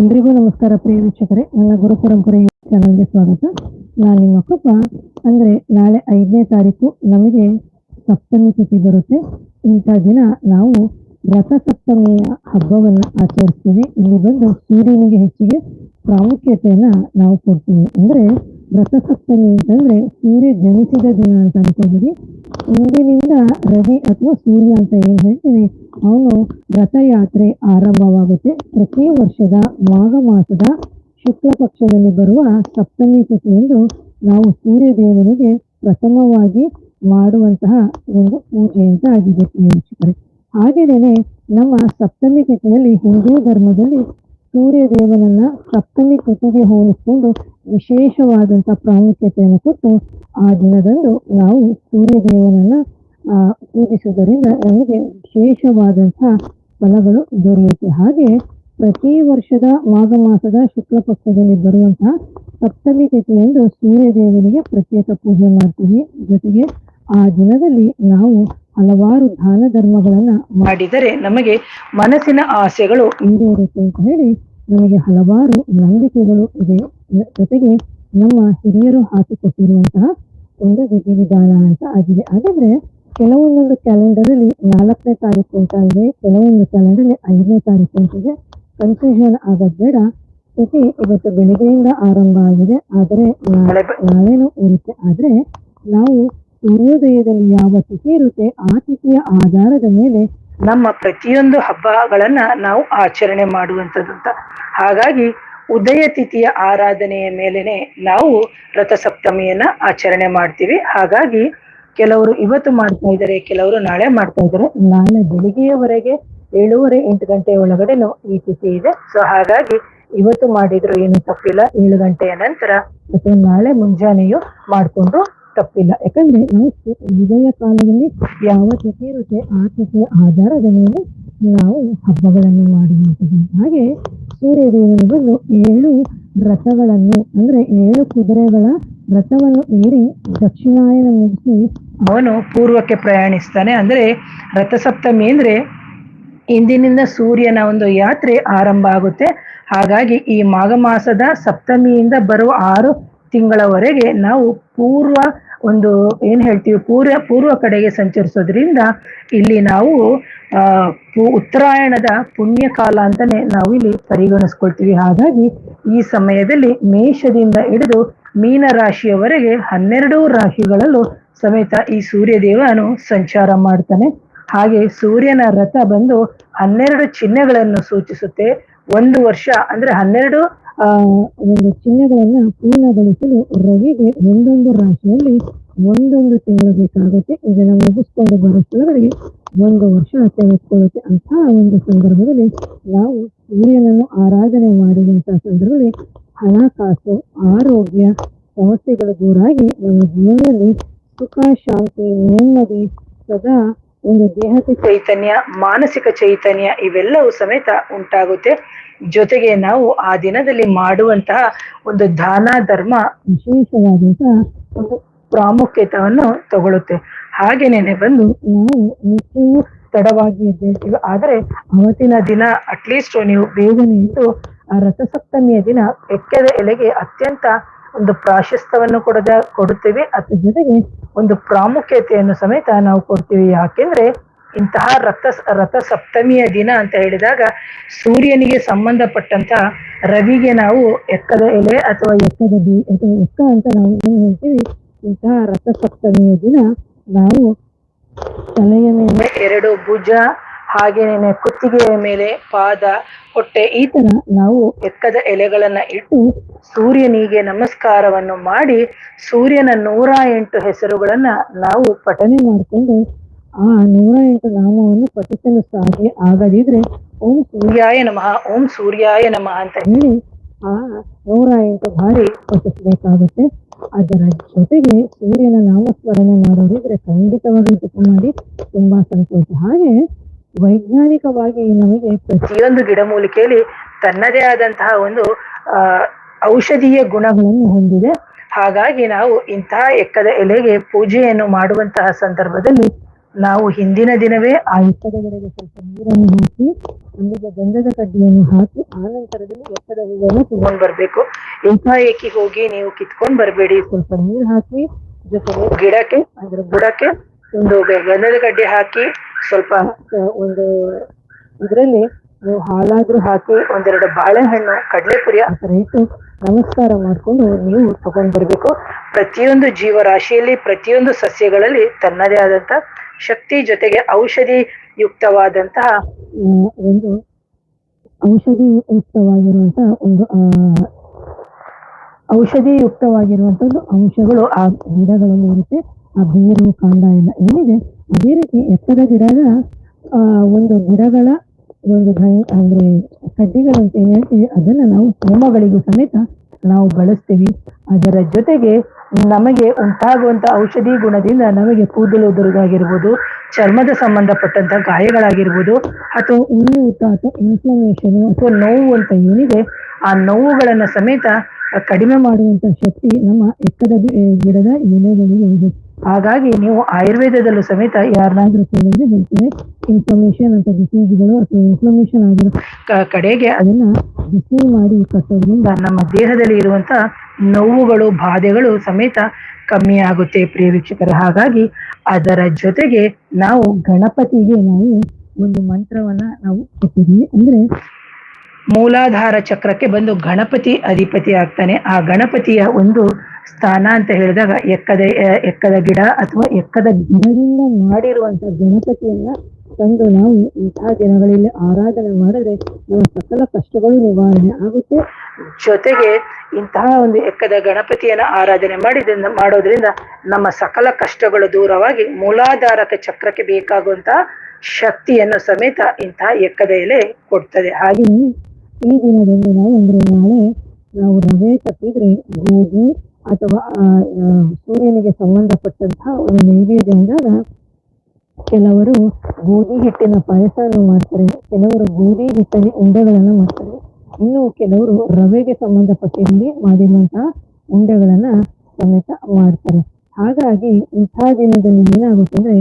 ಎಲ್ರಿಗೂ ನಮಸ್ಕಾರ ಪ್ರಿಯ ವೀಕ್ಷಕರೇ. ನನ್ನ ಗುರು ಪರಂಪರೆ ಚಾನಲ್ಗೆ ಸ್ವಾಗತ. ನಾನು ನಿಮ್ಮ ಕಪ್ಪ ಅಂದ್ರೆ ನಾಳೆ ಐದನೇ ತಾರೀಕು ನಮಗೆ ಸಪ್ತಮಿ ತಿಥಿ ಬರುತ್ತೆ. ಇಂಥ ದಿನ ನಾವು ರಥಸಪ್ತಮಿಯ ಹಬ್ಬವನ್ನು ಹಬ್ಬವನ್ನ ಆಚರಿಸ್ತೀವಿ. ಇಲ್ಲಿ ಬಂದು ಸೂರ್ಯನಿಗೆ ಹೆಚ್ಚಿಗೆ ಪ್ರಾಮುಖ್ಯತೆಯನ್ನ ನಾವು ಕೊಡ್ತೀವಿ. ಅಂದ್ರೆ ರಥ ಸಪ್ತಮಿ ಅಂತಂದ್ರೆ ಸೂರ್ಯ ಜನಿಸಿದ ದಿನ ಅಂತ ಅನ್ಕೋಬಿಡಿ ಇಂದಿನಿಂದ ರವಿ ಅಥವಾ ಸೂರ್ಯ ಅಂತ ಏನ್ ಹೇಳ್ತೀವಿ ಅವನು ರಥಯಾತ್ರೆ ಆರಂಭವಾಗುತ್ತೆ. ಪ್ರತಿ ವರ್ಷದ ಮಾಘ ಮಾಸದ ಶುಕ್ಲ ಪಕ್ಷದಲ್ಲಿ ಬರುವ ಸಪ್ತಮಿ ತಿಥಿಯಂದು ನಾವು ಸೂರ್ಯ ದೇವನಿಗೆ ಪ್ರಥಮವಾಗಿ ಮಾಡುವಂತಹ ಒಂದು ಪೂಜೆ ಅಂತ ಆಗಿದೆ ಪ್ರಿಯ ನಮ್ಮ ಸಪ್ತಮಿ ತಿಥಿಯಲ್ಲಿ ಹಿಂದೂ ಧರ್ಮದಲ್ಲಿ ಸೂರ್ಯ ದೇವನನ್ನ ಸಪ್ತಮಿ ಕೃತಿಗೆ ಹೋಲಿಸಿಕೊಂಡು ವಿಶೇಷವಾದಂತ ಪ್ರಾಮುಖ್ಯತೆಯನ್ನು ಕೊಟ್ಟು ಆ ದಿನದಂದು ನಾವು ಸೂರ್ಯ ದೇವನನ್ನ ಪೂಜಿಸುವುದರಿಂದ ನಮಗೆ ವಿಶೇಷವಾದಂತಹ ಫಲಗಳು ದೊರೆಯುತ್ತೆ. ಹಾಗೆ ಪ್ರತಿ ವರ್ಷದ ಮಾಘ ಮಾಸದ ಶುಕ್ಲ ಪಕ್ಷದಲ್ಲಿ ಬರುವಂತಹ ಸಪ್ತಮಿ ತಿಥಿಯಂದು ಸೂರ್ಯದೇವನಿಗೆ ಪ್ರತ್ಯೇಕ ಪೂಜೆ ಮಾಡ್ತೀವಿ. ಜೊತೆಗೆ ಆ ದಿನದಲ್ಲಿ ನಾವು ಹಲವಾರು ದಾನ ಧರ್ಮಗಳನ್ನ ಮಾಡಿದರೆ ನಮಗೆ ಮನಸ್ಸಿನ ಆಸೆಗಳು ಈಡೇರುತ್ತೆ ಅಂತ ಹೇಳಿ ನಮಗೆ ಹಲವಾರು ನಂಬಿಕೆಗಳು ಇದೆ. ಜೊತೆಗೆ ನಮ್ಮ ಹಿರಿಯರು ಹಾಕಿಕೊಟ್ಟಿರುವಂತಹ ಒಂದು ವಿಧಿ ವಿಧಾನ ಅಂತ ಆಗಿದೆ. ಹಾಗಾದ್ರೆ ಕೆಲವೊಂದೊಂದು ಕ್ಯಾಲೆಂಡರ್ ಅಲ್ಲಿ ನಾಲ್ಕನೇ ತಾರೀಕು ಅಂತ ಇದೆ ಕೆಲವೊಂದು ಕ್ಯಾಲೆಂಡರ್ ಅಲ್ಲಿ ಐದನೇ ತಾರೀಕು ಅಂತ ಇದೆ. ಕನ್ಫ್ಯೂಷನ್ ಆಗೋದ್ ಬೇಡ. ತಿಥಿ ಇವತ್ತು ಬೆಳಿಗ್ಗೆಯಿಂದ ಆರಂಭ ಆಗಿದೆ. ಆದರೆ ನಾಳೆ ನಾಳೆನೂ ಇರುತ್ತೆ. ಆದ್ರೆ ನಾವು ಸೂರ್ಯೋದಯದಲ್ಲಿ ಯಾವ ತಿಥಿ ಇರುತ್ತೆ ಆ ತಿಥಿಯ ಆಧಾರದ ಮೇಲೆ ನಮ್ಮ ಪ್ರತಿಯೊಂದು ಹಬ್ಬಗಳನ್ನ ನಾವು ಆಚರಣೆ ಮಾಡುವಂಥದ್ದು ಅಂತ ಹಾಗಾಗಿ ಉದಯ ತಿಥಿಯ ಆರಾಧನೆಯ ಮೇಲೆನೆ ನಾವು ರಥಸಪ್ತಮಿಯನ್ನ ಆಚರಣೆ ಮಾಡ್ತೀವಿ. ಹಾಗಾಗಿ ಕೆಲವರು ಇವತ್ತು ಮಾಡ್ತಾ ಇದ್ದಾರೆ, ಕೆಲವರು ನಾಳೆ ಮಾಡ್ತಾ ಇದ್ದಾರೆ. ನಾಳೆ ಬೆಳಿಗ್ಗೆಯವರೆಗೆ ಏಳೂವರೆ ಎಂಟು ಗಂಟೆ ಒಳಗಡೆನೂ ಈ ತಿಥಿ ಇದೆ. ಸೊ ಹಾಗಾಗಿ ಇವತ್ತು ಮಾಡಿದ್ರು ಏನು ತಪ್ಪಿಲ್ಲ. ಏಳು ಗಂಟೆಯ ನಂತರ ನಾಳೆ ಮುಂಜಾನೆಯು ಮಾಡ್ಕೊಂಡು ತಪ್ಪಿಲ್ಲ. ಯಾಕಂದ್ರೆ ಮನಸ್ಸು ವಿಜಯ ಕಾಲದಲ್ಲಿ ಯಾವ ತಿಥಿ ಆ ಆಧಾರದ ಮೇಲೆ ನಾವು ಹಬ್ಬಗಳನ್ನು ಮಾಡುವಂಥದ್ದು. ಹಾಗೆ ಸೂರ್ಯದೇವನು ಬಂದು ಏಳು ರಥಗಳನ್ನು, ಅಂದ್ರೆ ಏಳು ಕುದುರೆಗಳ ರಥವನ್ನು ಏರಿ ದಕ್ಷಿಣಾಯನ ಮುಗಿಸಿ ಅವನು ಪೂರ್ವಕ್ಕೆ ಪ್ರಯಾಣಿಸ್ತಾನೆ. ಅಂದ್ರೆ ರಥಸಪ್ತಮಿ ಅಂದ್ರೆ ಇಂದಿನಿಂದ ಸೂರ್ಯನ ಒಂದು ಯಾತ್ರೆ ಆರಂಭ ಆಗುತ್ತೆ. ಹಾಗಾಗಿ ಈ ಮಾಘ ಮಾಸದ ಸಪ್ತಮಿಯಿಂದ ಬರುವ ಆರು ತಿಂಗಳವರೆಗೆ ನಾವು ಪೂರ್ವ ಒಂದು ಏನ್ ಹೇಳ್ತೀವಿ, ಪೂರ್ವ ಪೂರ್ವ ಕಡೆಗೆ ಸಂಚರಿಸೋದ್ರಿಂದ ಇಲ್ಲಿ ನಾವು ಉತ್ತರಾಯಣದ ಪುಣ್ಯ ಕಾಲ ಅಂತಾನೆ ನಾವು ಇಲ್ಲಿ ಪರಿಗಣಿಸ್ಕೊಳ್ತೀವಿ. ಹಾಗಾಗಿ ಈ ಸಮಯದಲ್ಲಿ ಮೇಷದಿಂದ ಹಿಡಿದು ಮೀನ ರಾಶಿಯವರೆಗೆ ಹನ್ನೆರಡು ರಾಶಿಗಳಲ್ಲೂ ಸಮೇತ ಈ ಸೂರ್ಯ ದೇವನು ಸಂಚಾರ ಮಾಡ್ತಾನೆ. ಹಾಗೆ ಸೂರ್ಯನ ರಥ ಬಂದು ಹನ್ನೆರಡು ಚಿಹ್ನೆಗಳನ್ನು ಸೂಚಿಸುತ್ತೆ. ಒಂದು ವರ್ಷ ಅಂದ್ರೆ ಹನ್ನೆರಡು ಆ, ಒಂದು ಚಿಹ್ನೆಗಳನ್ನ ಪೂರ್ಣಗೊಳಿಸಲು ರವಿಗೆ ಒಂದೊಂದು ರಾಶಿಯಲ್ಲಿ ಒಂದೊಂದು ತಿಂಗಳು ಬೇಕಾಗುತ್ತೆ. ಇದನ್ನ ಮುಗಿಸ್ಕೊಂಡು ಬರೋಷ್ಟೊಳಗಡೆ ಒಂದು ವರ್ಷ ತೆಗೆದುಕೊಳ್ಳುತ್ತೆ. ಅಂತ ಒಂದು ಸಂದರ್ಭದಲ್ಲಿ ನಾವು ಸೂರ್ಯನನ್ನು ಆರಾಧನೆ ಮಾಡಿದಂತಹ ಸಂದರ್ಭದಲ್ಲಿ ಹಣಕಾಸು, ಆರೋಗ್ಯ, ಸಮಸ್ಯೆಗಳು ದೂರಾಗಿ ನಮ್ಮ ಜೀವನದಲ್ಲಿ ಸುಖ, ಶಾಂತಿ, ನೆಮ್ಮದಿ, ಸದಾ ಒಂದು ದೇಹದ ಚೈತನ್ಯ, ಮಾನಸಿಕ ಚೈತನ್ಯ ಇವೆಲ್ಲವೂ ಸಮೇತ ಉಂಟಾಗುತ್ತೆ. ಜೊತೆಗೆ ನಾವು ಆ ದಿನದಲ್ಲಿ ಮಾಡುವಂತಹ ಒಂದು ದಾನ, ಧರ್ಮ ವಿಶೇಷವಾದಂತಹ ಒಂದು ಪ್ರಾಮುಖ್ಯತೆಯನ್ನು ತಗೊಳುತ್ತೆ ಹಾಗೇನೆ ಬಂದು ನಾವು ನಿತ್ಯವೂ ತಡವಾಗಿ ಎದ್ದೇಳ್ತೀವಿ. ಆದರೆ ಅವತ್ತಿನ ದಿನ ಅಟ್ಲೀಸ್ಟ್ ನೀವು ಬೇಗನೆ ಇದ್ದು ಆ ರಥಸಪ್ತಮಿಯ ದಿನ ಎಕ್ಕದ ಎಲೆಗೆ ಅತ್ಯಂತ ಒಂದು ಪ್ರಾಶಸ್ತ್ಯವನ್ನು ಕೊಡದ, ಕೊಡುತ್ತೇವೆ. ಅದ್ರ ಜೊತೆಗೆ ಒಂದು ಪ್ರಾಮುಖ್ಯತೆಯನ್ನು ಸಮೇತ ನಾವು ಕೊಡ್ತೀವಿ. ಯಾಕೆಂದ್ರೆ ಇಂತಹ ರಥ ರಥ ಸಪ್ತಮಿಯ ದಿನ ಅಂತ ಹೇಳಿದಾಗ ಸೂರ್ಯನಿಗೆ ಸಂಬಂಧಪಟ್ಟಂತ ರವಿಗೆ ನಾವು ಎಕ್ಕದ ಎಲೆ ಅಥವಾ ಎಕ್ಕದ ಬಿ ಅಥವಾ ಎಕ್ಕ ಅಂತ ನಾವು ಏನು ಹೇಳ್ತೀವಿ? ಇಂತಹ ರಥ ಸಪ್ತಮಿಯ ದಿನ ನಾವು ತಲೆಯ ಮೇಲೆ ಎರಡು ಭುಜ, ಹಾಗೇನೆ ಕುತ್ತಿಗೆಯ ಮೇಲೆ ಪಾದ, ಹೊಟ್ಟೆ ಈ ತರ ನಾವು ಎಕ್ಕದ ಎಲೆಗಳನ್ನ ಇಟ್ಟು ಸೂರ್ಯನಿಗೆ ನಮಸ್ಕಾರವನ್ನು ಮಾಡಿ ಸೂರ್ಯನ ನೂರ ಎಂಟು ಹೆಸರುಗಳನ್ನ ನಾವು ಪಠನೆ ಮಾಡಿಕೊಂಡು ಆ ನೂರ ಎಂಟು ನಾಮವನ್ನು ಪಠಿಸಲು ಸಾಧ್ಯ ಆಗದಿದ್ರೆ ಓಂ ಸೂರ್ಯಾಯ ನಮಃ, ಓಂ ಸೂರ್ಯಾಯ ನಮಃ ಅಂತ ಹೇಳಿ ಆ ನೂರ ಎಂಟು ಬಾರಿ ಪಠಿಸಬೇಕಾಗುತ್ತೆ ಅದರ ಜೊತೆಗೆ ಸೂರ್ಯನ ನಾಮಸ್ಮರಣೆ ಮಾಡೋದಿದ್ರೆ ಖಂಡಿತವಾಗಿ ಮಾಡಿ ತುಂಬಾ ಸಂತೋಷ. ಹಾಗೆ ವೈಜ್ಞಾನಿಕವಾಗಿ ನಮಗೆ ಪ್ರತಿಯೊಂದು ಗಿಡಮೂಲಿಕೆಯಲ್ಲಿ ತನ್ನದೇ ಆದಂತಹ ಒಂದು, ಆ, ಔಷಧೀಯ ಗುಣಗಳನ್ನು ಹೊಂದಿದೆ. ಹಾಗಾಗಿ ನಾವು ಇಂತಹ ಎಕ್ಕದ ಎಲೆಗೆ ಪೂಜೆಯನ್ನು ಮಾಡುವಂತಹ ಸಂದರ್ಭದಲ್ಲಿ ನಾವು ಹಿಂದಿನ ದಿನವೇ ಆ ಎತ್ತಡದವರೆಗೆ ಸ್ವಲ್ಪ ನೀರನ್ನು ಹಾಕಿ ಅಲ್ಲಿಗೆ ಗಂಧದ ಕಡ್ಡಿಯನ್ನು ಹಾಕಿ, ಆ ನಂತರದಲ್ಲಿ ಎಕ್ಕದ ಹೂವನ್ನು ತಗೊಂಡ್ ಬರ್ಬೇಕು. ಏಕಾಏಕಿ ಹೋಗಿ ನೀವು ಕಿತ್ಕೊಂಡ್ ಬರಬೇಡಿ. ಸ್ವಲ್ಪ ನೀರು ಹಾಕಿ, ಜೊತೆಗೆ ಗಿಡಕ್ಕೆ, ಅಂದ್ರೆ ಬುಡಕ್ಕೆ ಒಂದು ಗಂಧದ ಕಡ್ಡಿ ಹಾಕಿ, ಸ್ವಲ್ಪ ಒಂದು ಇದರಲ್ಲಿ ನೀವು ಹಾಲಾದ್ರೂ ಹಾಕಿ, ಒಂದೆರಡು ಬಾಳೆಹಣ್ಣು, ಕಡಲೆಪುರಿ ಆ ಥರ ಇಟ್ಟು ನಮಸ್ಕಾರ ಮಾಡಿಕೊಂಡು ನೀವು ತಗೊಂಡ್ ಬರ್ಬೇಕು. ಪ್ರತಿಯೊಂದು ಜೀವರಾಶಿಯಲ್ಲಿ, ಪ್ರತಿಯೊಂದು ಸಸ್ಯಗಳಲ್ಲಿ ತನ್ನದೇ ಆದಂತ ಶಕ್ತಿ ಜೊತೆಗೆ ಔಷಧಿ ಯುಕ್ತವಾದಂತಹ ಒಂದು ಔಷಧಿ ಯುಕ್ತವಾಗಿರುವಂತಹ ಒಂದು ಔಷಧಿ ಯುಕ್ತವಾಗಿರುವಂತದ್ದು ಅಂಶಗಳು ಆ ಗಿಡಗಳಲ್ಲಿ ಇರುತ್ತೆ. ಆ ಬೇರು, ಕಾಂಡ ಎಲ್ಲ ಏನಿದೆ, ಅದೇ ರೀತಿ ಎತ್ತದ ಗಿಡದ ಒಂದು ಗಿಡಗಳ ಒಂದು ಅಂದ್ರೆ ಕಡ್ಡಿಗಳು ಅಂತ ಹೇಳ್ತೀವಿ ಅದನ್ನ ನಾವು ಹೋಮಗಳಿಗೂ ಸಮೇತ ನಾವು ಬಳಸ್ತೀವಿ. ಅದರ ಜೊತೆಗೆ ನಮಗೆ ಉಂಟಾಗುವಂತ ಔಷಧಿ ಗುಣದಿಂದ ನಮಗೆ ಕೂದಲು ಉದುರುಗಾಗಿರ್ಬೋದು ಚರ್ಮದ ಸಂಬಂಧಪಟ್ಟಂತ ಗಾಯಗಳಾಗಿರ್ಬೋದು, ಅಥವಾ ಉರಿಯೂತ ಅಥವಾ ಇನ್ಫ್ಲಮೇಷನ್ ಅಥವಾ ನೋವು ಅಂತ ಏನಿದೆ, ಆ ನೋವುಗಳನ್ನ ಸಮೇತ ಕಡಿಮೆ ಮಾಡುವಂತ ಶಕ್ತಿ ನಮ್ಮ ಎಕ್ಕದ ಗಿಡದ ಎಲೆಗಳಿಗೆ ಇದೆ ಹಾಗಾಗಿ ನೀವು ಆಯುರ್ವೇದದಲ್ಲೂ ಸಮೇತ ಯಾರನ್ನಾದ್ರೂ ಕೇಳಿದ್ರೆ ಹೇಳ್ತಾರೆ ಇನ್ಫ್ಲಮೇಷನ್ ಅಂತ ಡಿಸೀಸ್ಗಳು ಅಥವಾ ಇನ್ಫ್ಲಮೇಷನ್ ಆಗಿರೋ ಕಡೆಗೆ ಅದನ್ನ ಬಿಸಿ ಮಾಡಿ ಕಟ್ಟೋದ್ರಿಂದ ನಮ್ಮ ದೇಹದಲ್ಲಿ ಇರುವಂತ ನೋವುಗಳು, ಬಾಧೆಗಳು ಸಮೇತ ಕಮ್ಮಿ ಆಗುತ್ತೆ ಪ್ರಿಯ ವೀಕ್ಷಕರು. ಹಾಗಾಗಿ ಅದರ ಜೊತೆಗೆ ನಾವು ಗಣಪತಿಗೆ ನಾವು ಒಂದು ಮಂತ್ರವನ್ನ ನಾವು ಕೊಟ್ಟಿದ್ದೀವಿ. ಅಂದ್ರೆ ಮೂಲಾಧಾರ ಚಕ್ರಕ್ಕೆ ಬಂದು ಗಣಪತಿ ಅಧಿಪತಿ ಆಗ್ತಾನೆ. ಆ ಗಣಪತಿಯ ಒಂದು ಸ್ಥಾನ ಅಂತ ಹೇಳಿದಾಗ ಎಕ್ಕದ ಎಕ್ಕದ ಗಿಡ ಅಥವಾ ಎಕ್ಕದ ಗಿಡದಿಂದ ಮಾಡಿರುವಂತ ಗಣಪತಿಯನ್ನ ತಂದು ನಾವು ಇಂತಹ ದಿನಗಳಲ್ಲಿ ಆರಾಧನೆ ಮಾಡಿದ್ರೆ ನಮ್ಮ ಸಕಲ ಕಷ್ಟಗಳು ನಿವಾರಣೆ ಆಗುತ್ತೆ. ಜೊತೆಗೆ ಇಂತಹ ಒಂದು ಎಕ್ಕದ ಗಣಪತಿಯನ್ನ ಆರಾಧನೆ ಮಾಡಿದ ಮಾಡೋದ್ರಿಂದ ನಮ್ಮ ಸಕಲ ಕಷ್ಟಗಳು ದೂರವಾಗಿ ಮೂಲಾಧಾರಕ ಚಕ್ರಕ್ಕೆ ಬೇಕಾಗುವಂತಹ ಶಕ್ತಿಯನ್ನು ಸಮೇತ ಇಂತಹ ಎಕ್ಕದ ಎಲೆ ಕೊಡ್ತದೆ. ಹಾಗೆಯೇ ಈ ದಿನದಲ್ಲಿ ನಾವು ಅಂದ್ರೆ ನಾಳೆ ನಾವು ರವೆ ತಪ್ಪಿದ್ರೆ ಗೋಧಿ ಅಥವಾ ಸೂರ್ಯನಿಗೆ ಸಂಬಂಧಪಟ್ಟಂತಹ ಒಂದು ನೈವೇದ್ಯ ಕೆಲವರು ಗೋಧಿ ಹಿಟ್ಟಿನ ಪಾಯಸವನ್ನು ಮಾಡ್ತಾರೆ, ಕೆಲವರು ಗೋಧಿ ಹಿಟ್ಟಲ್ಲಿ ಉಂಡೆಗಳನ್ನ ಮಾಡ್ತಾರೆ. ಇನ್ನು ಕೆಲವರು ರವೆಗೆ ಸಂಬಂಧಪಟ್ಟಿರಲಿ ಮಾಡಿರುವಂತಹ ಉಂಡೆಗಳನ್ನ ಸಮೇತ ಮಾಡ್ತಾರೆ. ಹಾಗಾಗಿ ಇಂಥ ದಿನದಲ್ಲಿ ಏನಾಗುತ್ತೆ ಅಂದ್ರೆ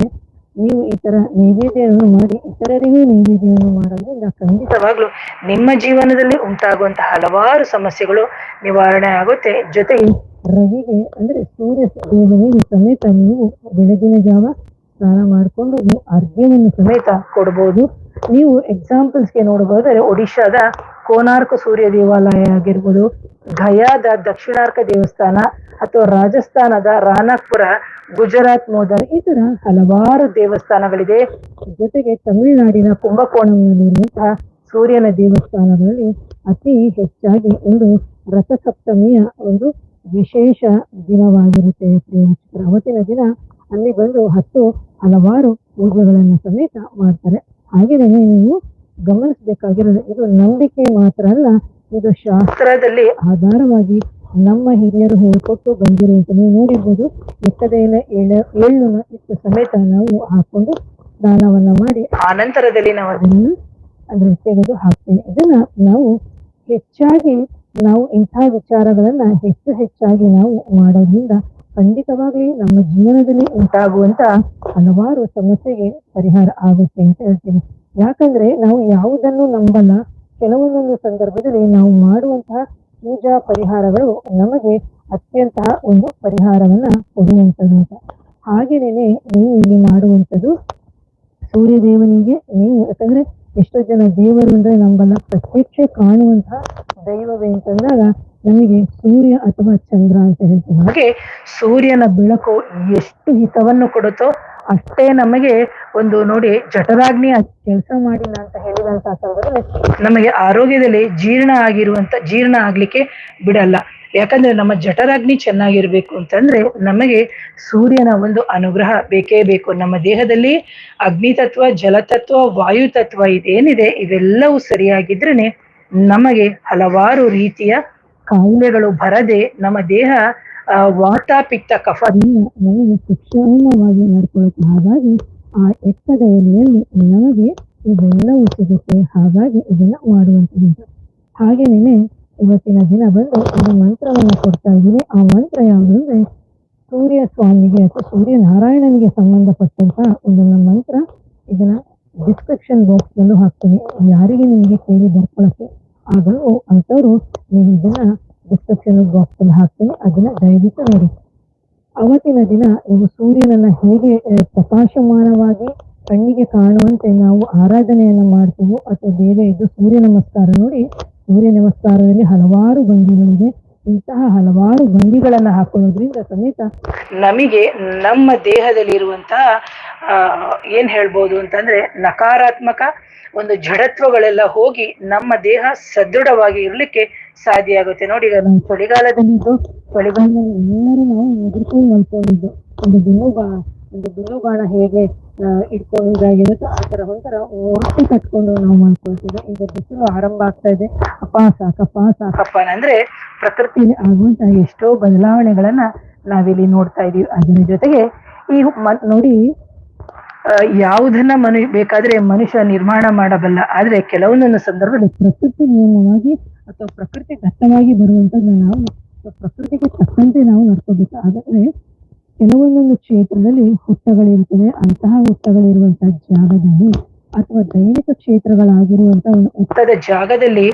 ನೀವು ಈ ತರ ನೈವೇದ್ಯವನ್ನು ಮಾಡಿ ಇತರರಿಗೂ ನೈವೇದ್ಯವನ್ನು ಮಾಡೋದ್ರಿಂದ ಖಂಡಿತವಾಗ್ಲೂ ನಿಮ್ಮ ಜೀವನದಲ್ಲಿ ಉಂಟಾಗುವಂತಹ ಹಲವಾರು ಸಮಸ್ಯೆಗಳು ನಿವಾರಣೆ ಆಗುತ್ತೆ. ಜೊತೆಗೆ ರವಿಗೆ ಅಂದ್ರೆ ಸೂರ್ಯ ದೇವನಿಗೆ ಸಮೇತ ನೀವು ಬೆಳಗಿನ ಜಾವ ಸ್ನಾನ ಮಾಡಿಕೊಂಡು ನೀವು ಅರ್ಘ್ಯವನ್ನು ಸಮೇತ ಕೊಡ್ಬೋದು. ನೀವು ಎಕ್ಸಾಂಪಲ್ಸ್ಗೆ ನೋಡಬಹುದಾದ್ರೆ ಒಡಿಶಾದ ಕೋನಾರ್ಕ ಸೂರ್ಯ ದೇವಾಲಯ ಆಗಿರ್ಬೋದು ಗಯಾದ ದಕ್ಷಿಣಾರ್ಕ ದೇವಸ್ಥಾನ ಅಥವಾ ರಾಜಸ್ಥಾನದ ರಾನಾಪುರ ಗುಜರಾತ್ ಮೋದರ್ ಈ ತರ ಹಲವಾರು ದೇವಸ್ಥಾನಗಳಿದೆ ಜೊತೆಗೆ ತಮಿಳುನಾಡಿನ ಕುಂಭಕೋಣಂನಲ್ಲಿರುವಂತಹ ಸೂರ್ಯನ ದೇವಸ್ಥಾನಗಳಲ್ಲಿ ಅತಿ ಹೆಚ್ಚಾಗಿ ಒಂದು ರಥಸಪ್ತಮಿಯ ಒಂದು ವಿಶೇಷ ದಿನವಾಗಿರುತ್ತೆ. ಅವತ್ತಿನ ದಿನ ಅಲ್ಲಿ ಬಂದು ಹತ್ತು ಹಲವಾರು ಪೂಜೆಗಳನ್ನು ಸಮೇತ ಮಾಡ್ತಾರೆ ಹಾಗೆಯೇ ನೀವು ಗಮನಿಸಬೇಕಾಗಿರೋದು ಇದು ನಂಬಿಕೆ ಮಾತ್ರ ಅಲ್ಲ ಇದು ಶಾಸ್ತ್ರದಲ್ಲಿ ಆಧಾರವಾಗಿ ನಮ್ಮ ಹಿರಿಯರು ಹೇಳಿಕೊಟ್ಟು ಬಂದಿರುವಂತ ನೀವು ನೋಡಿರ್ಬೋದು ಎತ್ತದಯನ ಏಳು ಏಳು ಇಷ್ಟ ಸಮೇತ ನಾವು ಹಾಕೊಂಡು ಸ್ನಾನವನ್ನ ಮಾಡಿ ಆನಂತರದಲ್ಲಿ ನಾವು ಅದನ್ನು ಅಂದ್ರೆ ತೆಗೆದು ಹಾಕ್ತೇವೆ. ಇದನ್ನ ನಾವು ಹೆಚ್ಚಾಗಿ ನಾವು ಇಂಥ ವಿಚಾರಗಳನ್ನ ಹೆಚ್ಚು ಹೆಚ್ಚಾಗಿ ನಾವು ಮಾಡೋದ್ರಿಂದ ಖಂಡಿತವಾಗ್ಲಿ ನಮ್ಮ ಜೀವನದಲ್ಲಿ ಉಂಟಾಗುವಂತ ಹಲವಾರು ಸಮಸ್ಯೆಗೆ ಪರಿಹಾರ ಆಗುತ್ತೆ ಅಂತ ಹೇಳ್ತೀನಿ. ಯಾಕಂದ್ರೆ ನಾವು ಯಾವುದನ್ನು ನಂಬಲ್ಲ, ಕೆಲವೊಂದೊಂದು ಸಂದರ್ಭದಲ್ಲಿ ನಾವು ಮಾಡುವಂತಹ ಪೂಜಾ ಪರಿಹಾರಗಳು ನಮಗೆ ಅತ್ಯಂತ ಒಂದು ಪರಿಹಾರವನ್ನ ಕೊಡುವಂಥದ್ದು ಅಂತ. ಹಾಗೇನೆ ನೀವು ಇಲ್ಲಿ ಮಾಡುವಂಥದ್ದು ಸೂರ್ಯ ದೇವನಿಗೆ ನೀವು, ಯಾಕಂದ್ರೆ ಎಷ್ಟೋ ಜನ ದೇವರು ಅಂದ್ರೆ ನಂಬಲ್ಲ, ಪ್ರತ್ಯಕ್ಷ ಕಾಣುವಂತಹ ದೈವವೇ ಅಂತಂದಾಗ ನಮಗೆ ಸೂರ್ಯ ಅಥವಾ ಚಂದ್ರ ಅಂತ ಹೇಳ್ತೀವಿ ಹಾಗೆ ಸೂರ್ಯನ ಬೆಳಕು ಎಷ್ಟು ಹಿತವನ್ನು ಕೊಡುತ್ತೋ ಅಷ್ಟೇ ನಮಗೆ ಒಂದು ನೋಡಿ ಜಠರಾಗ್ನಿ ಕೆಲಸ ಮಾಡಿಲ್ಲ ಅಂತ ಹೇಳಿದಂತ ಸಂದರ್ಭದಲ್ಲಿ ನಮಗೆ ಆರೋಗ್ಯದಲ್ಲಿ ಜೀರ್ಣ ಆಗಿರುವಂತ ಜೀರ್ಣ ಆಗ್ಲಿಕ್ಕೆ ಬಿಡಲ್ಲ. ಯಾಕಂದ್ರೆ ನಮ್ಮ ಜಠರಾಗ್ನಿ ಚೆನ್ನಾಗಿರ್ಬೇಕು ಅಂತಂದ್ರೆ ನಮಗೆ ಸೂರ್ಯನ ಒಂದು ಅನುಗ್ರಹ ಬೇಕೇ ಬೇಕು. ನಮ್ಮ ದೇಹದಲ್ಲಿ ಅಗ್ನಿ ತತ್ವ ಜಲತತ್ವ ವಾಯು ತತ್ವ ಇದೇನಿದೆ, ಇವೆಲ್ಲವೂ ಸರಿಯಾಗಿದ್ರೇನೆ ನಮಗೆ ಹಲವಾರು ರೀತಿಯ ಕಾಯಿಲೆಗಳು ಬರದೆ ನಮ್ಮ ದೇಹ ವಾತ ಪಿತ್ತ ಕಫದಿಂದ ನಮಗೆ ಸುಕ್ಷೇಮವಾಗಿ ನಡ್ಕೊಳ್ಳುತ್ತೆ ಹಾಗಾಗಿ ಆ ಎತ್ತದ ಎಲೆಯಲ್ಲಿ ನಮಗೆ ಇವೆಲ್ಲವೂ ಸಿಗುತ್ತೆ. ಹಾಗಾಗಿ ಇದನ್ನ ಮಾಡುವಂಥದ್ದು. ಹಾಗೇನೆ ಇವತ್ತಿನ ದಿನ ಬಂದು ಒಂದು ಮಂತ್ರವನ್ನು ಕೊಡ್ತಾ ಇದ್ದೀನಿ. ಆ ಮಂತ್ರ ಯಾವುದು ಅಂದ್ರೆ ಸೂರ್ಯ ಸ್ವಾಮಿಗೆ ಅಥವಾ ಸೂರ್ಯ ನಾರಾಯಣನಿಗೆ ಸಂಬಂಧಪಟ್ಟಂತ ಒಂದು ಮಂತ್ರ. ಇದನ್ನ ಡಿಸ್ಕ್ರಿಪ್ಷನ್ ಬಾಕ್ಸ್ ನಲ್ಲೂ ಹಾಕ್ತೀನಿ. ಯಾರಿಗೆ ನಿಮಗೆ ಕೇಳಿ ಬರ್ಕೊಳಕ್ಕೆ ಆಗಲು ಅಂಥವ್ರು ನೀವು ಇದನ್ನ ಡಿಸ್ಕ್ರಿಪ್ಷನ್ ಬಾಕ್ಸ್ ಅಲ್ಲಿ ಹಾಕ್ತೀನಿ ಅದನ್ನ ದಯವಿಟ್ಟು ನೋಡಿ. ಅವತ್ತಿನ ದಿನ ನೀವು ಸೂರ್ಯನನ್ನ ಹೇಗೆ ಪ್ರಕಾಶಮಾನವಾಗಿ ಕಣ್ಣಿಗೆ ಕಾಣುವಂತೆ ನಾವು ಆರಾಧನೆಯನ್ನ ಮಾಡ್ತೀವೋ ಅಥವಾ ಬೇರೆ ಇದು ಸೂರ್ಯ ನಮಸ್ಕಾರ ನೋಡಿ, ಸೂರ್ಯ ನಮಸ್ಕಾರದಲ್ಲಿ ಹಲವಾರು ಭಂಗಿಗಳಿವೆ. ಇಂತಹ ಹಲವಾರು ಗಂಗಿಗಳನ್ನ ಹಾಕೊಳ್ಳೋದ್ರಿಂದ ಸಮೇತ ನಮಗೆ ನಮ್ಮ ದೇಹದಲ್ಲಿರುವಂತಹ ಆ, ಏನ್ ಹೇಳ್ಬೋದು ಅಂತಂದ್ರೆ ನಕಾರಾತ್ಮಕ ಒಂದು ಜಡತ್ವಗಳೆಲ್ಲ ಹೋಗಿ ನಮ್ಮ ದೇಹ ಸದೃಢವಾಗಿ ಇರ್ಲಿಕ್ಕೆ ಸಾಧ್ಯ ಆಗುತ್ತೆ. ನೋಡಿ ಈಗ ನಾವು ಚಳಿಗಾಲದಲ್ಲಿ ಎಲ್ಲರೂ ನಾವು ಎದುರ್ಕೊಂಡು ಒಂದು ಬಿಲ್ಲುಬಾ ಒಂದು ಬಿಲುಗಾಣ ಹೇಗೆ ಇಟ್ಕೊಂಡಾಗಿರುತ್ತೋ ಆ ತರ ಒಂಥರ ಒಟ್ಟಿ ಕಟ್ಕೊಂಡು ನಾವು ಮಾಡ್ಕೊಳ್ತೀವಿ. ಈಗ ಬಿಸಿಲು ಆರಂಭ ಆಗ್ತಾ ಇದೆ. ಅಪ್ಪ, ಸಾಕಪ್ಪ ಸಾಕಪ್ಪ ಅಂದ್ರೆ ಪ್ರಕೃತಿಯಲ್ಲಿ ಆಗುವಂತಹ ಎಷ್ಟೋ ಬದಲಾವಣೆಗಳನ್ನ ನಾವಿಲ್ಲಿ ನೋಡ್ತಾ ಇದೀವಿ. ಅದರ ಜೊತೆಗೆ ಈ ನೋಡಿ ಯಾವುದನ್ನ ಮನು, ಬೇಕಾದ್ರೆ ಮನುಷ್ಯ ನಿರ್ಮಾಣ ಮಾಡಬಲ್ಲ. ಆದ್ರೆ ಕೆಲವೊಂದೊಂದು ಸಂದರ್ಭದಲ್ಲಿ ಪ್ರಕೃತಿ ನಿಯಮವಾಗಿ ಅಥವಾ ಪ್ರಕೃತಿ ದತ್ತವಾಗಿ ಬರುವಂತದ್ದು ನಾವು, ಪ್ರಕೃತಿಗೆ ತಕ್ಕಂತೆ ನಾವು ನಡ್ಕೋಬೇಕು ಹಾಗಾದ್ರೆ ಕೆಲವೊಂದೊಂದು ಕ್ಷೇತ್ರದಲ್ಲಿ ಹುಟ್ಟಗಳಿರ್ತವೆ ಅಂತಹ ಹುತ್ತಗಳಿರುವಂತಹ ಜಾಗದಲ್ಲಿ ಅಥವಾ ದೈನಿಕ ಕ್ಷೇತ್ರಗಳಾಗಿರುವಂತಹ ಒಂದು ಹುಟ್ಟದ ಜಾಗದಲ್ಲಿ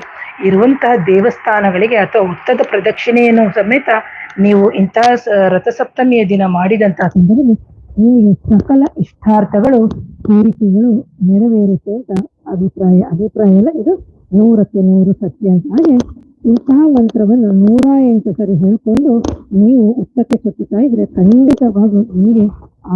ಇರುವಂತಹ ದೇವಸ್ಥಾನಗಳಿಗೆ ಅಥವಾ ಹುಟ್ಟದ ಪ್ರದಕ್ಷಿಣೆಯನ್ನು ಸಮೇತ ನೀವು ಇಂತಹ ರಥಸಪ್ತಮಿಯ ದಿನ ಮಾಡಿದಂತಹ ಸಂದರ್ಭದಲ್ಲಿ ನಿಮಗೆ ಸಕಲ ಇಷ್ಟಾರ್ಥಗಳು, ಕೋರಿಕೆಗಳು ನೆರವೇರುತ್ತೆ ಅಂತ ಅಭಿಪ್ರಾಯ. ಅಭಿಪ್ರಾಯ ಅಲ್ಲ ಇದು ನೂರಕ್ಕೆ ನೂರು ಸತ್ಯ. ಹಾಗೆ ಇಂತಹ ಮಂತ್ರವನ್ನು ನೂರ ಎಂಟು ಸರಿ ಹೇಳಿಕೊಂಡು ನೀವು ಉತ್ತಕ್ಕೆ ಸುತ್ತುತ್ತಾ ಇದ್ರೆ ಖಂಡಿತವಾಗೂ ನಿಮಗೆ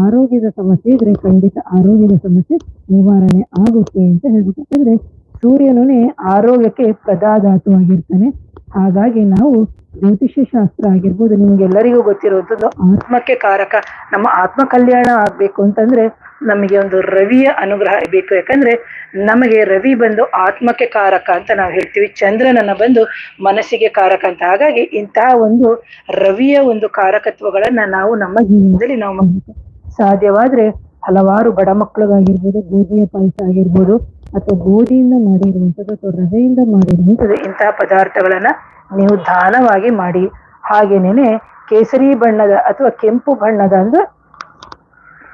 ಆರೋಗ್ಯದ ಸಮಸ್ಯೆ ಇದ್ರೆ ಖಂಡಿತ ಆರೋಗ್ಯದ ಸಮಸ್ಯೆ ನಿವಾರಣೆ ಆಗುತ್ತೆ ಅಂತ ಹೇಳ್ಬಿಟ್ಟು ಯಾಕಂದ್ರೆ ಸೂರ್ಯನೇ ಆರೋಗ್ಯಕ್ಕೆ ಪ್ರದಾಧಾತುವಾಗಿರ್ತಾನೆ ಹಾಗಾಗಿ ನಾವು ಜ್ಯೋತಿಷ್ಯ ಶಾಸ್ತ್ರ ಆಗಿರ್ಬೋದು, ನಿಮ್ಗೆಲ್ಲರಿಗೂ ಗೊತ್ತಿರುವಂಥದ್ದು ಆತ್ಮಕ್ಕೆ ಕಾರಕ, ನಮ್ಮ ಆತ್ಮ ಕಲ್ಯಾಣ ಆಗ್ಬೇಕು ಅಂತಂದ್ರೆ ನಮಗೆ ಒಂದು ರವಿಯ ಅನುಗ್ರಹ ಬೇಕು. ಯಾಕಂದ್ರೆ ನಮಗೆ ರವಿ ಬಂದು ಆತ್ಮಕ್ಕೆ ಕಾರಕ ಅಂತ ನಾವು ಹೇಳ್ತೀವಿ. ಚಂದ್ರನನ್ನ ಬಂದು ಮನಸ್ಸಿಗೆ ಕಾರಕ ಅಂತ. ಹಾಗಾಗಿ ಇಂತಹ ಒಂದು ರವಿಯ ಒಂದು ಕಾರಕತ್ವಗಳನ್ನ ನಾವು ನಮ್ಮ ಜೀವನದಲ್ಲಿ ನಾವು ಸಾಧ್ಯವಾದ್ರೆ ಹಲವಾರು ಬಡ ಮಕ್ಕಳಿಗಾಗಿರ್ಬೋದು, ಗೋಧಿಯ ಪಾಯಸ ಆಗಿರ್ಬೋದು ಅಥವಾ ಗೋಧಿಯಿಂದ ಮಾಡಿರುವಂಥದ್ದು ಅಥವಾ ರವೆಯಿಂದ ಮಾಡಿರುವಂಥದ್ದು ಇಂತಹ ಪದಾರ್ಥಗಳನ್ನ ನೀವು ದಾನವಾಗಿ ಮಾಡಿ. ಹಾಗೇನೇನೆ ಕೇಸರಿ ಬಣ್ಣದ ಅಥವಾ ಕೆಂಪು ಬಣ್ಣದ ಅಂದ್ರೆ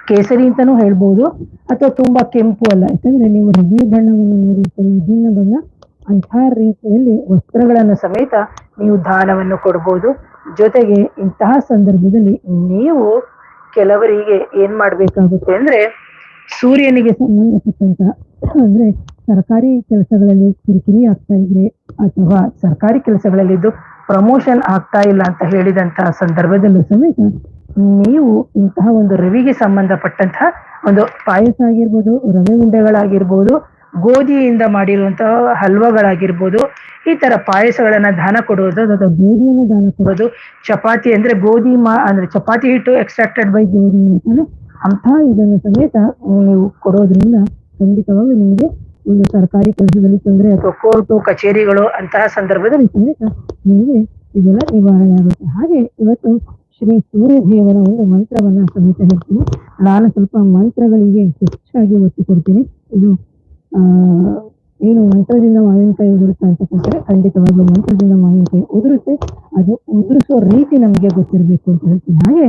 ಕೇಸರಿ ಅಂತಾನೂ ಹೇಳ್ಬೋದು, ಅಥವಾ ತುಂಬಾ ಕೆಂಪು ಅಲ್ಲ. ಯಾಕಂದ್ರೆ ನೀವು ರವಿ ಬಣ್ಣವನ್ನು ನೋಡಿರ್ತೀರಿ ವಿಭಿನ್ನ ಬಣ್ಣ ಅಂತಹ ರೀತಿಯಲ್ಲಿ ವಸ್ತ್ರಗಳನ್ನು ಸಮೇತ ನೀವು ದಾನವನ್ನು ಕೊಡ್ಬೋದು. ಜೊತೆಗೆ ಇಂತಹ ಸಂದರ್ಭದಲ್ಲಿ ನೀವು ಕೆಲವರಿಗೆ ಏನ್ ಮಾಡ್ಬೇಕಾಗುತ್ತೆ ಅಂದ್ರೆ ಸೂರ್ಯನಿಗೆ ಸಂಬಂಧಪಟ್ಟಂತಹ, ಅಂದ್ರೆ ಸರ್ಕಾರಿ ಕೆಲಸಗಳಲ್ಲಿ ಕಿರಿಕಿರಿ ಆಗ್ತಾ ಇದ್ರೆ ಅಥವಾ ಸರ್ಕಾರಿ ಕೆಲಸಗಳಲ್ಲಿದ್ದು ಪ್ರಮೋಷನ್ ಆಗ್ತಾ ಇಲ್ಲ ಅಂತ ಹೇಳಿದಂತಹ ಸಂದರ್ಭದಲ್ಲೂ ಸಮೇತ ನೀವು ಇಂತಹ ಒಂದು ರವಿಗೆ ಸಂಬಂಧಪಟ್ಟಂತಹ ಒಂದು ಪಾಯಸ ಆಗಿರ್ಬೋದು, ರವೆ ಉಂಡೆಗಳಾಗಿರ್ಬೋದು, ಗೋಧಿಯಿಂದ ಮಾಡಿರುವಂತಹ ಹಲ್ವಗಳಾಗಿರ್ಬೋದು ಈ ತರ ಪಾಯಸಗಳನ್ನ ದಾನ ಕೊಡುವುದು ಅಥವಾ ಗೋಧಿಯನ್ನು ದಾನ ಕೊಡೋದು ಚಪಾತಿ ಅಂದ್ರೆ ಗೋಧಿ ಮಾ, ಅಂದ್ರೆ ಚಪಾತಿ ಹಿಟ್ಟು ಎಕ್ಸ್ಟ್ರಾಕ್ಟೆಡ್ ಬೈ ಗೋಧಿ ಅಂತ ಅಂತ ಇದನ್ನು ಸಮೇತ ನೀವು ಕೊಡೋದ್ರಿಂದ ಖಂಡಿತವಾಗಿ ನಿಮಗೆ ಒಂದು ಸರ್ಕಾರಿ ಕೆಲಸದಲ್ಲಿ ತೊಂದರೆ ಅಥವಾ ಕೋರ್ಟು, ಕಚೇರಿಗಳು ಅಂತಹ ಸಂದರ್ಭದಲ್ಲಿ ಸಮೇತ ನಿಮಗೆ ಇದೆಲ್ಲ ನಿವಾರಣೆ ಆಗುತ್ತೆ. ಹಾಗೆ ಇವತ್ತು ಶ್ರೀ ಸೂರ್ಯದೇವರ ಒಂದು ಮಂತ್ರವನ್ನ ಸಮೇತ ಹೇಳ್ತೀನಿ. ನಾನು ಸ್ವಲ್ಪ ಮಂತ್ರಗಳಿಗೆ ಹೆಚ್ಚಾಗಿ ಒತ್ತು ಕೊಡ್ತೀನಿ. ಇದು, ಆ ಏನು ಮಂತ್ರದಿಂದ ಮಾವಿನಕಾಯಿ ಉದುರುತ್ತೆ ಅಂತ ಕೇಳ್ತಾರೆ ಖಂಡಿತವಾಗ್ಲೂ ಮಂತ್ರದಿಂದ ಮಾವಿನಕಾಯಿ ಉದುರುತ್ತೆ. ಅದು ಉದುರಿಸೋ ರೀತಿ ನಮಗೆ ಗೊತ್ತಿರಬೇಕು ಅಂತ ಹೇಳ್ತೀನಿ. ಹಾಗೆ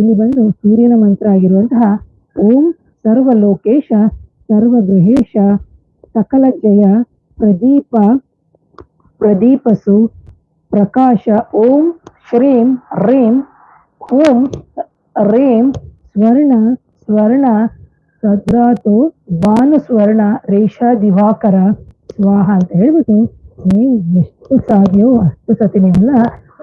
ಇಲ್ಲಿ ಬಂದು ಸೂರ್ಯನ ಮಂತ್ರ ಆಗಿರುವಂತಹ ಓಂ ಸರ್ವ ಲೋಕೇಶ ಸರ್ವ ಗೃಹೇಶ ಸಕಲ ಜಯ ಪ್ರದೀಪ, ಪ್ರದೀಪಸು, ಪ್ರಕಾಶ, ಓಂ ಶ್ರೀಂ ರೇಂ ಓಂ ರೇಂ ಸ್ವರ್ಣ ಸ್ವರ್ಣ ಭಾನು ಸ್ವರ್ಣ ರೇಷಾ ದಿವಾಕರ. ಸ್ವಾಹ ಅಂತ ಹೇಳ್ಬಿಟ್ಟು ನೀವು ಎಷ್ಟು ಸಾಧ್ಯವೋ ಅಷ್ಟು ಸತಿ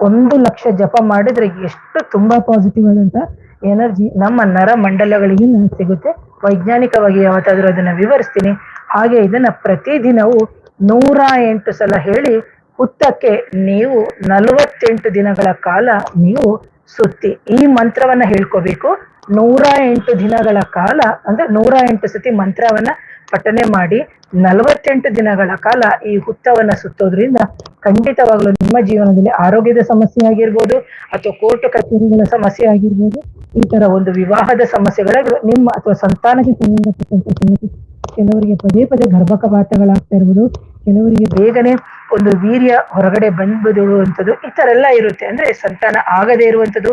ಒಂದು ಲಕ್ಷ ಜಪ ಮಾಡಿದ್ರೆ ಎಷ್ಟು ತುಂಬಾ ಪಾಸಿಟಿವ್ ಆದಂತ ಎನರ್ಜಿ ನಮ್ಮ ನರ ಮಂಡಲಗಳಿಗೆ ಸಿಗುತ್ತೆ. ವೈಜ್ಞಾನಿಕವಾಗಿ ಯಾವತ್ತಾದ್ರೂ ಅದನ್ನ ವಿವರಿಸ್ತೀನಿ. ಹಾಗೆ ಇದನ್ನ ಪ್ರತಿದಿನವೂ ನೂರ ಎಂಟು ಸಲ ಹೇಳಿ ಹುತ್ತಕ್ಕೆ ನೀವು ನಲವತ್ತೆಂಟು ದಿನಗಳ ಕಾಲ ನೀವು ಸುತ್ತಿ. ಈ ಮಂತ್ರವನ್ನ ಹೇಳ್ಕೋಬೇಕು. ನೂರ ಎಂಟು ದಿನಗಳ ಕಾಲ, ಅಂದ್ರೆ ನೂರ ಎಂಟು ಸತಿ ಮಂತ್ರವನ್ನ ಪಠನೆ ಮಾಡಿ, ನಲವತ್ತೆಂಟು ದಿನಗಳ ಕಾಲ ಈ ಹುತ್ತವನ್ನ ಸುತ್ತೋದ್ರಿಂದ ಖಂಡಿತವಾಗ್ಲೂ ನಿಮ್ಮ ಜೀವನದಲ್ಲಿ ಆರೋಗ್ಯದ ಸಮಸ್ಯೆ ಆಗಿರ್ಬೋದು, ಅಥವಾ ಕೋರ್ಟ್ ಕಚೇರಿಗಳ ಸಮಸ್ಯೆ ಆಗಿರ್ಬೋದು, ಈ ತರ ಒಂದು ವಿವಾಹದ ಸಮಸ್ಯೆಗಳ ನಿಮ್ಮ ಅಥವಾ ಸಂತಾನಕ್ಕೆ ಸಂಬಂಧಪಟ್ಟಂತ ಸಮಸ್ಯೆ ಕೆಲವರಿಗೆ ಪದೇ ಪದೇ ಗರ್ಭಕಪಾತಗಳಾಗ್ತಾ ಇರ್ಬೋದು ಕೆಲವರಿಗೆ ಬೇಗನೆ ಒಂದು ವೀರ್ಯ ಹೊರಗಡೆ ಬಂದ್ಬಿಡುವಂಥದ್ದು, ಈ ತರ ಎಲ್ಲ ಇರುತ್ತೆ. ಅಂದ್ರೆ ಸಂತಾನ ಆಗದೇ ಇರುವಂಥದ್ದು,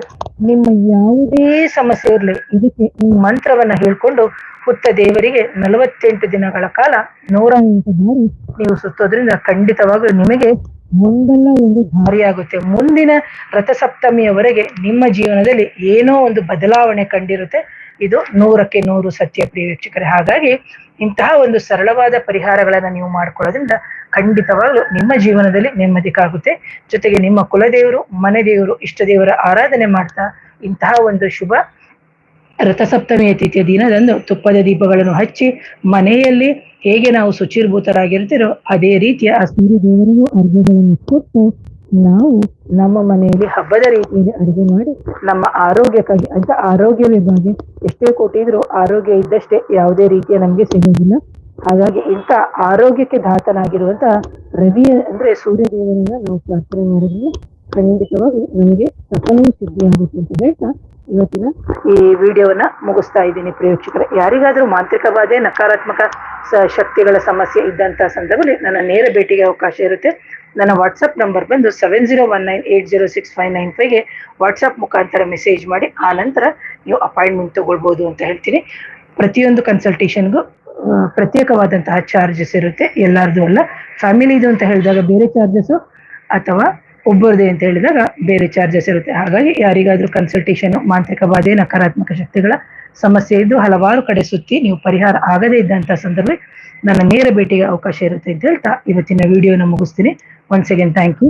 ನಿಮ್ಮ ಯಾವುದೇ ಸಮಸ್ಯೆ ಇರಲಿ, ಇದಕ್ಕೆ ಈ ಮಂತ್ರವನ್ನ ಹೇಳ್ಕೊಂಡು ಹುತ್ತ ದೇವರಿಗೆ ನಲವತ್ತೆಂಟು ದಿನಗಳ ಕಾಲ ನೂರ ಎಂಟು ಬಾರಿ ನೀವು ಸುತ್ತೋದ್ರಿಂದ ಖಂಡಿತವಾಗ್ಲೂ ನಿಮಗೆ ಒಂದಲ್ಲ ಒಂದು ದಾರಿಯಾಗುತ್ತೆ ಮುಂದಿನ ರಥಸಪ್ತಮಿಯವರೆಗೆ ನಿಮ್ಮ ಜೀವನದಲ್ಲಿ ಏನೋ ಒಂದು ಬದಲಾವಣೆ ಕಂಡಿರುತ್ತೆ. ಇದು ನೂರಕ್ಕೆ ನೂರು ಸತ್ಯ ಪ್ರಿಯ ವೀಕ್ಷಕರೇ. ಹಾಗಾಗಿ ಇಂತಹ ಒಂದು ಸರಳವಾದ ಪರಿಹಾರಗಳನ್ನ ನೀವು ಮಾಡ್ಕೊಳ್ಳೋದ್ರಿಂದ ಖಂಡಿತವಾಗ್ಲೂ ನಿಮ್ಮ ಜೀವನದಲ್ಲಿ ನೆಮ್ಮದಿ ಕಾಗುತ್ತೆ. ಜೊತೆಗೆ ನಿಮ್ಮ ಕುಲದೇವರು ಮನೆ ದೇವರು ಇಷ್ಟ ದೇವರ ಆರಾಧನೆ ಮಾಡ್ತಾ ಇಂತಹ ಒಂದು ಶುಭ ರಥಸಪ್ತಮಿಯ ತಿಥಿಯ ದಿನದಂದು ತುಪ್ಪದ ದೀಪಗಳನ್ನು ಹಚ್ಚಿ ಮನೆಯಲ್ಲಿ ಹೇಗೆ ನಾವು ಶುಚಿರ್ಭೂತರಾಗಿರ್ತೀರೋ ಅದೇ ರೀತಿಯ ಆ ಸೂರ್ಯ ದೇವರಿಗೂ ಅರ್ಘ್ಯಗಳನ್ನು ಕೊಟ್ಟು ನಾವು ನಮ್ಮ ಮನೆಯಲ್ಲಿ ಹಬ್ಬದ ರೀತಿಯಲ್ಲಿ ಅಡುಗೆ ಮಾಡಿ ನಮ್ಮ ಆರೋಗ್ಯಕ್ಕಾಗಿ, ಅಂತ ಆರೋಗ್ಯ ವಿಭಾಗ ಎಷ್ಟೇ ಕೊಟ್ಟಿದ್ರು ಆರೋಗ್ಯ ಇದ್ದಷ್ಟೇ ಯಾವುದೇ ರೀತಿಯ ನಮಗೆ ಸಿಗೋದಿಲ್ಲ. ಹಾಗಾಗಿ ಇಂಥ ಆರೋಗ್ಯಕ್ಕೆ ದಾತನಾಗಿರುವಂತಹ ರವಿ ಅಂದ್ರೆ ಸೂರ್ಯ ನಾವು ಪ್ರಾರ್ಥನೆ ಮಾಡಿದ್ರೆ ಖಂಡಿತವಾಗಿ ನಮಗೆ ಸಕಲವೂ ಸಿದ್ಧಿಯಾಗುತ್ತೆ ಅಂತ ಹೇಳ್ತಾ ಇವತ್ತಿನ ಈ ವಿಡಿಯೋವನ್ನ ಮುಗಿಸ್ತಾ ಇದ್ದೀನಿ ಪ್ರೇಕ್ಷಕರೇ. ಯಾರಿಗಾದ್ರೂ ಮಾಂತ್ರಿಕ ನಕಾರಾತ್ಮಕ ಶಕ್ತಿಗಳ ಸಮಸ್ಯೆ ಇದ್ದಂತಹ ಸಂದರ್ಭದಲ್ಲಿ ನನ್ನ ನೇರ ಭೇಟಿಗೆ ಅವಕಾಶ ಇರುತ್ತೆ. ನನ್ನ ವಾಟ್ಸಪ್ ನಂಬರ್ ಬಂದು seven zero one nine eight zero six five nine ಫೈವ್ಗೆ WhatsApp ಮುಖಾಂತರ ಮೆಸೇಜ್ ಮಾಡಿ, ಆ ನಂತರ ನೀವು ಅಪಾಯಿಂಟ್ಮೆಂಟ್ ತಗೊಳ್ಬೋದು ಅಂತ ಹೇಳ್ತೀನಿ. ಪ್ರತಿಯೊಂದು ಕನ್ಸಲ್ಟೇಷನ್ಗೂ ಪ್ರತ್ಯೇಕವಾದಂತಹ ಚಾರ್ಜಸ್ ಇರುತ್ತೆ. ಎಲ್ಲರದು ಅಲ್ಲ. ಫ್ಯಾಮಿಲಿದು ಅಂತ ಹೇಳಿದಾಗ ಬೇರೆ ಚಾರ್ಜಸ್ಸು ಅಥವಾ ಒಬ್ಬರದೇ ಅಂತ ಹೇಳಿದಾಗ ಬೇರೆ ಚಾರ್ಜಸ್ ಇರುತ್ತೆ. ಹಾಗಾಗಿ ಯಾರಿಗಾದ್ರೂ ಕನ್ಸಲ್ಟೇಷನ್ ಮಾಂತ್ರಿಕ ಬಾಧೆ, ನಕಾರಾತ್ಮಕ ಶಕ್ತಿಗಳ ಸಮಸ್ಯೆ ಇದ್ದು ಹಲವಾರು ಕಡೆ ಸುತ್ತಿ ನೀವು ಪರಿಹಾರ ಆಗದೇ ಇದ್ದಂತಹ ಸಂದರ್ಭ ನನ್ನ ನೇರ ಭೇಟಿಗೆ ಅವಕಾಶ ಇರುತ್ತೆ ಅಂತ ಹೇಳ್ತಾ ಇವತ್ತಿನ ವಿಡಿಯೋನ ಮುಗಿಸ್ತೀನಿ. Once again thank you